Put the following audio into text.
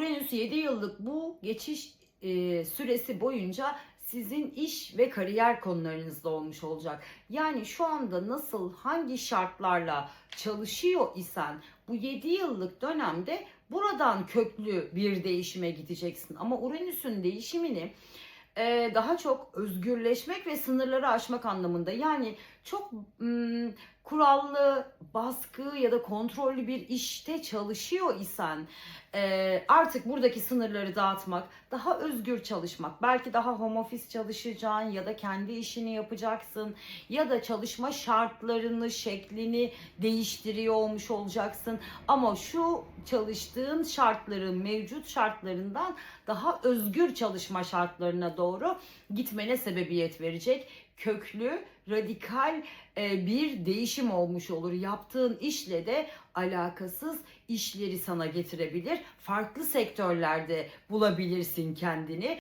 Uranüs 7 yıllık bu geçiş e, süresi boyunca sizin iş ve kariyer konularınızda olmuş olacak. Yani şu anda nasıl hangi şartlarla çalışıyor isen bu 7 yıllık dönemde buradan köklü bir değişime gideceksin. Ama Uranüs'ün değişimini e, daha çok özgürleşmek ve sınırları aşmak anlamında. Yani çok mm, kurallı, baskı ya da kontrollü bir işte çalışıyor isen e, artık buradaki sınırları dağıtmak, daha özgür çalışmak, belki daha home office çalışacaksın ya da kendi işini yapacaksın ya da çalışma şartlarını, şeklini değiştiriyor olmuş olacaksın. Ama şu çalıştığın şartların, mevcut şartlarından daha özgür çalışma şartlarına doğru gitmene sebebiyet verecek köklü, radikal e, bir değişim olmuş olur. Yaptığın işle de alakasız işleri sana getirebilir. Farklı sektörlerde bulabilirsin kendini.